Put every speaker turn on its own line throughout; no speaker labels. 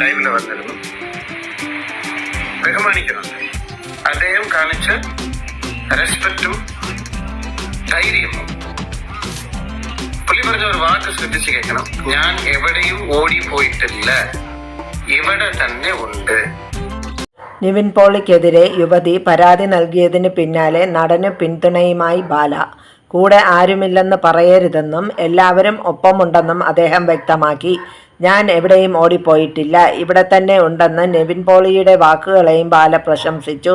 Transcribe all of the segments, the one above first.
ലൈവിൽ വന്നിരുന്നു. ബഹുമാനിക്കുന്നുണ്ട്. അദ്ദേഹം കാണിച്ച റെസ്പെക്റ്റും ധൈര്യവും. പുള്ളി പറഞ്ഞ ഒരു വാക്ക് ശ്രദ്ധിച്ച് കേൾക്കണം. ഞാൻ എവിടെയും ഓടി പോയിട്ടില്ല ഇവിടെ തന്നെ ഉണ്ട്.
നിവിൻ പോളിക്കെതിരെ യുവതി പരാതി നൽകിയതിന് പിന്നാലെ നടന് പിന്തുണയുമായി ബാല. കൂടെ ആരുമില്ലെന്ന് പറയരുതെന്നും എല്ലാവരും ഒപ്പമുണ്ടെന്നും അദ്ദേഹം വ്യക്തമാക്കി. ഞാൻ എവിടെയും ഓടിപ്പോയിട്ടില്ല. ഇവിടെ തന്നെ ഉണ്ടെന്ന് നെവിൻ പോളിയുടെ വാക്കുകളെയും ബാല പ്രശംസിച്ചു.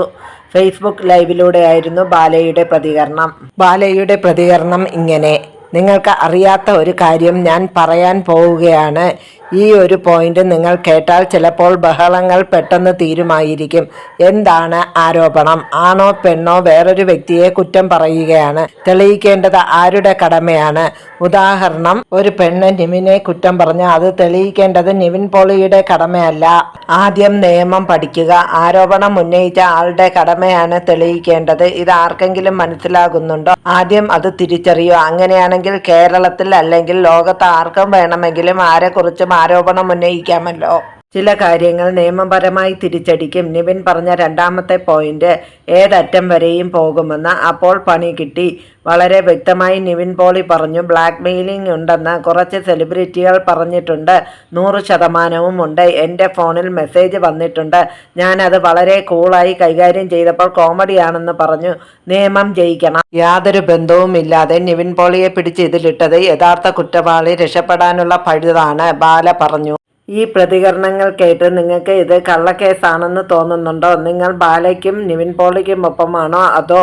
ഫേസ്ബുക്ക് ലൈവിലൂടെയായിരുന്നു ബാലയുടെ പ്രതികരണം. ബാലയുടെ പ്രതികരണം ഇങ്ങനെ. നിങ്ങൾക്ക് അറിയാത്ത ഒരു കാര്യം ഞാൻ പറയാൻ പോവുകയാണ്. ഈ ഒരു പോയിന്റ് നിങ്ങൾ കേട്ടാൽ ചിലപ്പോൾ ബഹളങ്ങൾ പെട്ടെന്ന് തീരുമായിരിക്കും. എന്താണ് ആരോപണം? ആണോ പെണ്ണോ വേറൊരു വ്യക്തിയെ കുറ്റം പറയുകയാണ്. തെളിയിക്കേണ്ടത് ആരുടെ കടമയാണ്? ഉദാഹരണം ഒരു പെണ്ണ് നിവിനെ കുറ്റം പറഞ്ഞ അത് തെളിയിക്കേണ്ടത് നിവിൻ പോളിയുടെ കടമയല്ല. ആദ്യം നിയമം പഠിക്കുക. ആരോപണം ഉന്നയിച്ച ആളുടെ കടമയാണ് തെളിയിക്കേണ്ടത്. ഇത് ആർക്കെങ്കിലും മനസ്സിലാകുന്നുണ്ടോ? ആദ്യം അത് തിരിച്ചറിയുക. അങ്ങനെയാണെങ്കിൽ കേരളത്തിൽ അല്ലെങ്കിൽ ലോകത്ത് ആർക്കും വേണമെങ്കിലും ആരെക്കുറിച്ചും ആരോപണം ഉന്നയിക്കാമല്ലോ. ചില കാര്യങ്ങൾ നിയമപരമായി തിരിച്ചടിക്കും. നിവിൻ പറഞ്ഞ രണ്ടാമത്തെ പോയിന്റ് ഏതറ്റം വരെയും പോകുമെന്ന് അപ്പോൾ പണി കിട്ടി. വളരെ വ്യക്തമായി നിവിൻ പോളി പറഞ്ഞു ബ്ലാക്ക് മെയിലിംഗ് ഉണ്ടെന്ന് കുറച്ച് സെലിബ്രിറ്റികൾ പറഞ്ഞിട്ടുണ്ട്. നൂറ് ശതമാനവും ഉണ്ട്. എന്റെ ഫോണിൽ മെസ്സേജ് വന്നിട്ടുണ്ട്. ഞാനത് വളരെ കൂളായി കൈകാര്യം ചെയ്തപ്പോൾ കോമഡിയാണെന്ന് പറഞ്ഞു. നിയമം ജയിക്കണം. യാതൊരു ബന്ധവുമില്ലാതെ നിവിൻ പോളിയെ പിടിച്ച് ഇതിലിട്ടത് യഥാർത്ഥ കുറ്റവാളി രക്ഷപ്പെടാനുള്ള പഴുതാണ്. ബാല പറഞ്ഞു ഈ പ്രതികരണങ്ങൾ കേട്ട് നിങ്ങൾക്ക് ഇത് കള്ളക്കേസാണെന്ന് തോന്നുന്നുണ്ടോ? നിങ്ങൾ ബാലയ്ക്കും നിവിൻ പോളിക്കും ഒപ്പമാണോ അതോ